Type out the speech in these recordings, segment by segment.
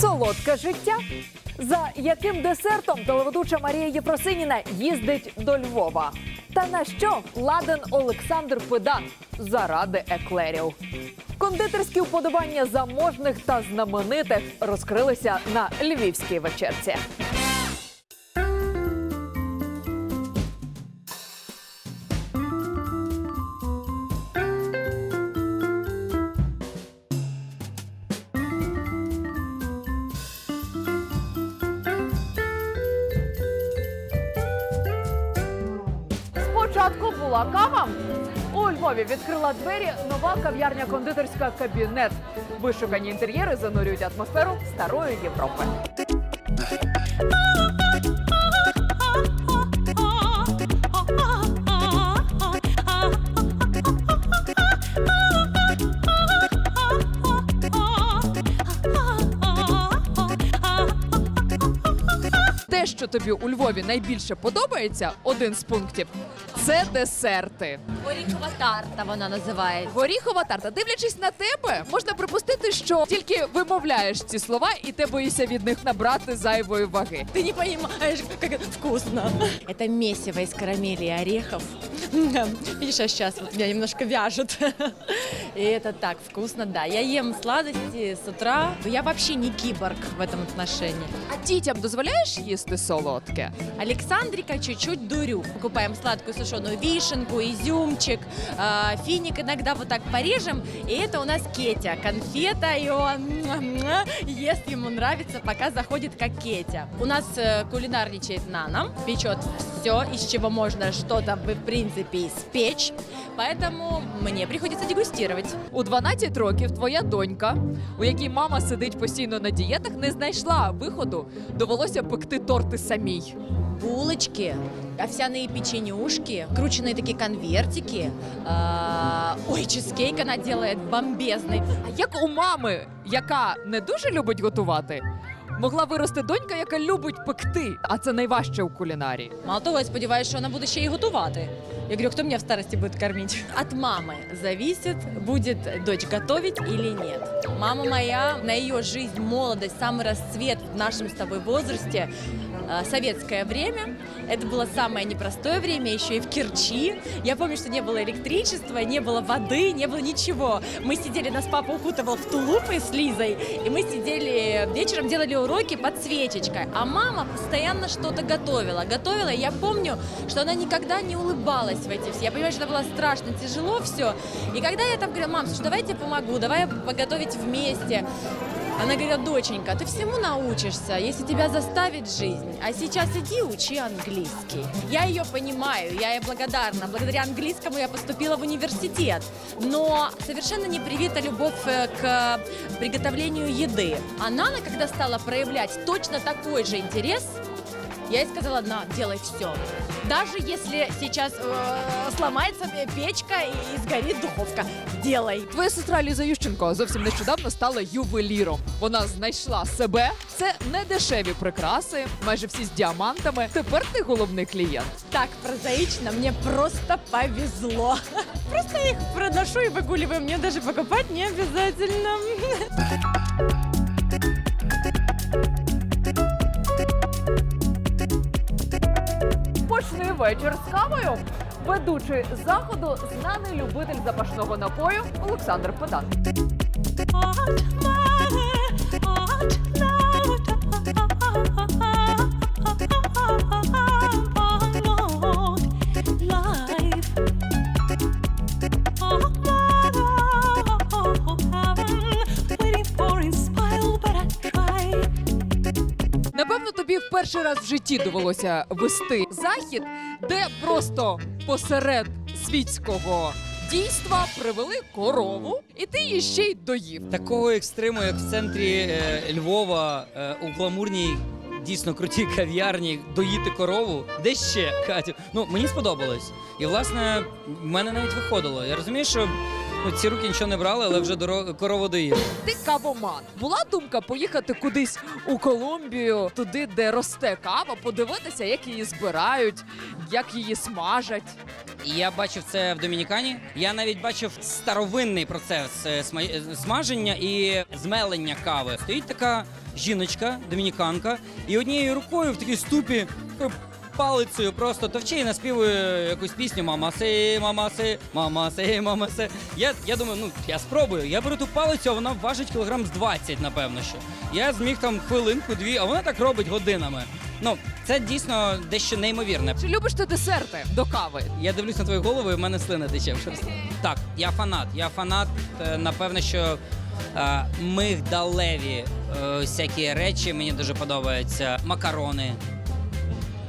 Солодке життя. За яким десертом телеведуча Марія Єпросиніна їздить до Львова? Та на що ладен Олександр Педан заради еклерів? Кондитерські вподобання заможних та знаменитих розкрилися на львівській вечерці. Спочатку була кава. У Львові відкрила двері нова кав'ярня кондитерська кабінет. Вишукані інтер'єри занурюють атмосферу старої Європи. що тобі у Львові найбільше подобається, один з пунктів це десерти. Горіхова тарта вона називається. Горіхова тарта. Дивлячись на тебе, можна припустити, що тільки вимовляєш ці слова, і ти боїшся від них набрати зайвої ваги. Ты не понимаешь, как это вкусно. Это месиво из карамели и орехов. Видишь, а сейчас вот меня немножко вяжет. И это так вкусно, да. Я ем сладости с утра. Я вообще не киборг в этом отношении. А дітям дозволяєш їсти солодке? Александрика чуть-чуть дурю. Покупаем сладкую сушеную вишенку, изюмчик, э, финик иногда вот так порежем. И это у нас Кетя, конфета, и он муа-муа, ест, ему нравится, пока заходит как Кетя. У нас э, кулинарничает Нана, печет все, из чего можно что-то, в принципе, испечь. Поэтому мне приходится дегустировать. У 12 років твоя донька, у якій мама сидить постійно на дієтах, не знайшла виходу. Довелося пекти торти самій. булочки, овсяные печенюшки, крученные такие конвертики. А, Ой, чизкейк она делает бомбезный. А як у мами, яка не дуже любить готувати, могла вирости донька, яка любить пекти, а це найважче у кулінарії. Мало того, я сподіваюся, що вона буде ще й готувати. Я говорю, кто меня в старости будет кормить? От мамы зависит, будет дочь готовить или нет. Мама моя, на ее жизнь, молодость, самый расцвет в нашем с тобой возрасте, э, советское время. Это было самое непростое время, еще и в Керчи. Я помню, что не было электричества, не было воды, не было ничего. Мы сидели, нас папа укутывал в тулупы с Лизой, и мы сидели вечером, делали уроки под свечечкой. А мама постоянно что-то готовила. Готовила, и я помню, что она никогда не улыбалась в эти все. Я понимаю, что это было страшно, тяжело все. И когда я там говорила, мам, слушай, давай я тебе помогу, давай поготовить вместе. Она говорила, доченька, ты всему научишься, если тебя заставит жизнь. А сейчас иди учи английский. Я ее понимаю, я ей благодарна. Благодаря английскому я поступила в университет. Но совершенно не привита любовь э, к приготовлению еды. А Нана, когда стала проявлять точно такой же интерес, я ей сказала, на, делай все. Даже если сейчас э, сломается печка и сгорит духовка, делай. Твоя сестра Ліза Ющенко зовсім нещодавно стала ювеліром. Вона знайшла себе. Це не дешеві прикраси, майже всі з діамантами. Тепер ти головний клієнт. Так прозаично, мне просто повезло. Просто их проношу и выгуливаю, мне даже покупать не обязательно. Вечір з кавою. Ведучий заходу, знаний любитель запашного напою Олександр Педан. Раз в житті довелося вести захід, де просто посеред світського дійства привели корову, і ти її ще й доїв. Такого екстриму, як в центрі е, Львова, е, у гламурній, дійсно крутій кав'ярні, доїти корову. Де ще, Катю? Ну, мені сподобалось. І, власне, в мене навіть виходило. Я розумію, що ці руки нічого не брали, але вже доро- корову доїв. Ти кавоман. Була думка поїхати кудись у Колумбію, туди, де росте кава, подивитися, як її збирають, як її смажать. Я бачив це в Домінікані. Я навіть бачив старовинний процес е, е, смаження і змелення кави. Стоїть така жіночка, домініканка, і однією рукою в такій ступі палицею просто товче і наспівує якусь пісню Мама си, мама си, мама си, мама си. Я, я думаю, ну я спробую. Я беру ту палицю, а вона важить кілограм з 20, напевно. що. Я зміг там хвилинку-дві, а вона так робить годинами. Ну, це дійсно дещо неймовірне. Чи любиш ти десерти до кави? Я дивлюсь на твою голову, і в мене слина тече. Так, я фанат. Я фанат. е, Напевно, що е, мигдалеві е, всякі речі мені дуже подобаються. Макарони.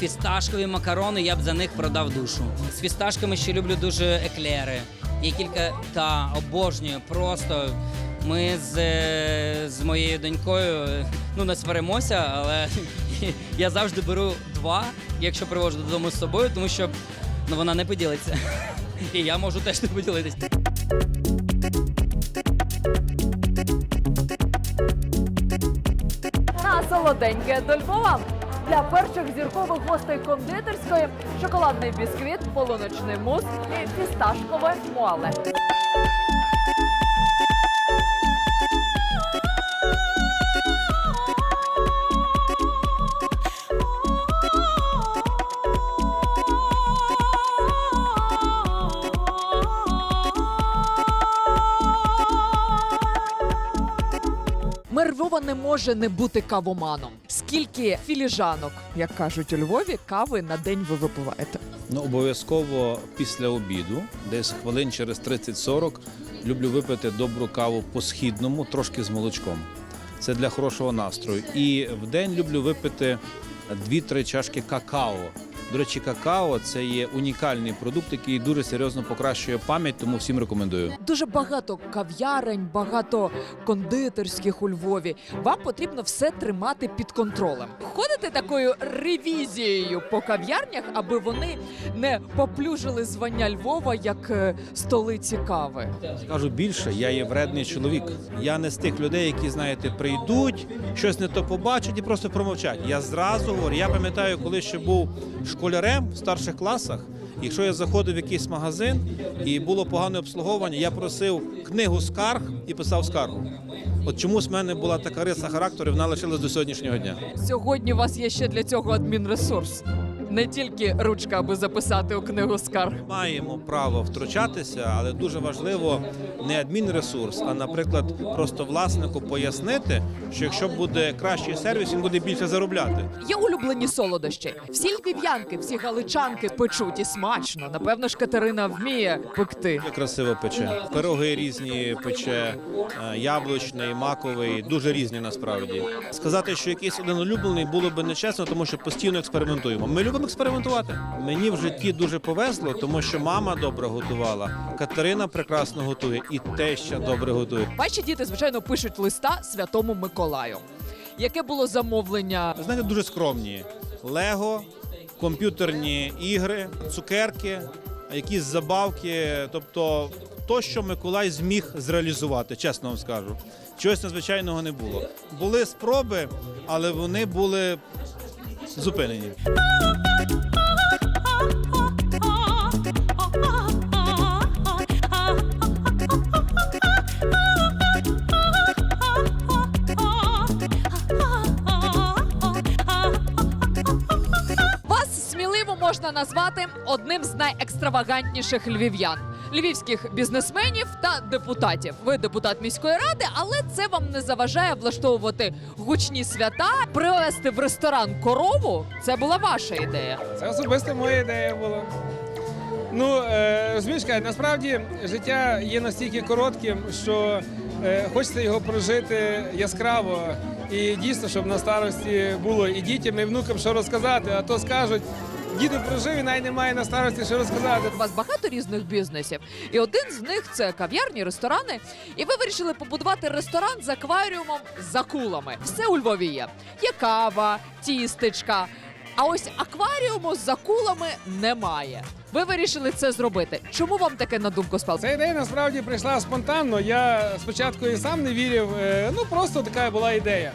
Фісташкові макарони, я б за них продав душу. З фісташками ще люблю дуже еклери. Є кілька та обожнюю. Просто ми з, е, з моєю донькою ну не сваримося, але я завжди беру два, якщо привожу додому з собою, тому що ну, вона не поділиться. І я можу теж не поділитись. На солоденьке до Львова. Для перших зіркових гостей кондитерської шоколадний бісквіт, полуночний мус і фісташкове муале. Львова не може не бути кавоманом. Скільки філіжанок, як кажуть у Львові, кави на день ви випиваєте? Ну, обов'язково після обіду, десь хвилин через 30-40, люблю випити добру каву по східному, трошки з молочком. Це для хорошого настрою. І в день люблю випити 2-3 чашки какао. До речі, какао це є унікальний продукт, який дуже серйозно покращує пам'ять, тому всім рекомендую. Дуже багато кав'ярень, багато кондитерських у Львові. Вам потрібно все тримати під контролем. Ходите такою ревізією по кав'ярнях, аби вони не поплюжили звання Львова як е, столиці кави. Скажу більше, я є вредний чоловік. Я не з тих людей, які, знаєте, прийдуть, щось не то побачать і просто промовчать. Я зразу говорю, я пам'ятаю, коли ще був школярем в старших класах. Якщо я заходив в якийсь магазин і було погане обслуговування, я просив книгу скарг і писав скаргу. От чомусь в мене була така риса характеру, і вона лишилась до сьогоднішнього дня. Сьогодні у вас є ще для цього адмінресурс. Не тільки ручка, аби записати у книгу скарг. Маємо право втручатися, але дуже важливо не адмінресурс, а, наприклад, просто власнику пояснити, що якщо буде кращий сервіс, він буде більше заробляти. Є улюблені солодощі. Всі львів'янки, всі галичанки печуть і смачно. Напевно ж, Катерина вміє пекти. Красиво пече. Пироги різні пече, е, яблучний, маковий, дуже різні насправді. Сказати, що якийсь один улюблений було би нечесно, тому що постійно експериментуємо. Ми любимо експериментувати. Мені в житті дуже повезло, тому що мама добре готувала, Катерина прекрасно готує і теща добре готує. Ваші діти, звичайно, пишуть листа святому Миколаю. Яке було замовлення? Знаєте, дуже скромні. Лего, комп'ютерні ігри, цукерки, якісь забавки. Тобто, то, що Миколай зміг зреалізувати, чесно вам скажу. Чогось надзвичайного не було. Були спроби, але вони були зупинені. Вас сміливо можна назвати одним з найекстравагантніших львів'ян. Львівських бізнесменів та депутатів. Ви депутат міської ради, але це вам не заважає влаштовувати гучні свята, привезти в ресторан корову. Це була ваша ідея. Це особисто моя ідея була. Ну, е, розумієш, Кать, насправді життя є настільки коротким, що е, хочеться його прожити яскраво. І дійсно, щоб на старості було і дітям, і внукам що розказати, а то скажуть, діду прожив і навіть немає на старості що розказати. У вас багато різних бізнесів, і один з них це кав'ярні, ресторани. І ви вирішили побудувати ресторан з акваріумом з акулами. Все у Львові є. Є кава, тістечка. А ось акваріуму з акулами немає. Ви вирішили це зробити. Чому вам таке на думку спало? Ця ідея насправді прийшла спонтанно. Я спочатку і сам не вірив. е, Ну просто така була ідея.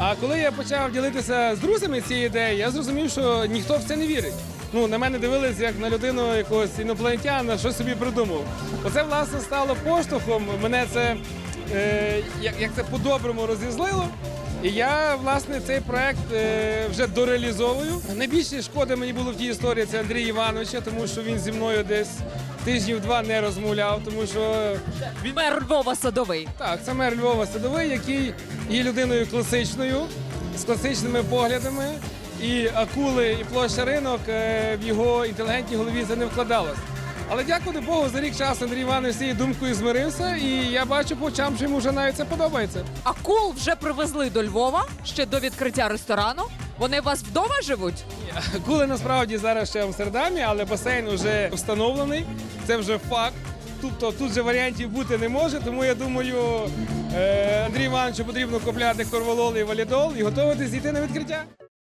А коли я почав ділитися з друзями цією ідеєю, я зрозумів, що ніхто в це не вірить. Ну на мене дивились як на людину якогось інопланетяна, що собі придумав. Оце власне стало поштовхом. Мене це е, як, це по-доброму розізлило. І я власне цей проект е, вже дореалізовую. Найбільше шкоди мені було в тій історії це Андрій Івановича, тому що він зі мною десь тижнів два не розмовляв, тому що він Мер Львова Садовий. так, це мер Львова Садовий, який є людиною класичною, з класичними поглядами. І акули, і площа ринок е, в його інтелігентній голові це не вкладалось. Але дякувати Богу, за рік часу Андрій Іванович з цією думкою змирився, і я бачу по очам, що йому вже навіть це подобається. Акул вже привезли до Львова ще до відкриття ресторану. Вони у вас вдома живуть? Акули насправді зараз ще в Амстердамі, але басейн вже встановлений. Це вже факт. Тобто тут же варіантів бути не може, тому я думаю, е, Андрію Івановичу потрібно купляти корвалол і валідол і готуватись йти на відкриття.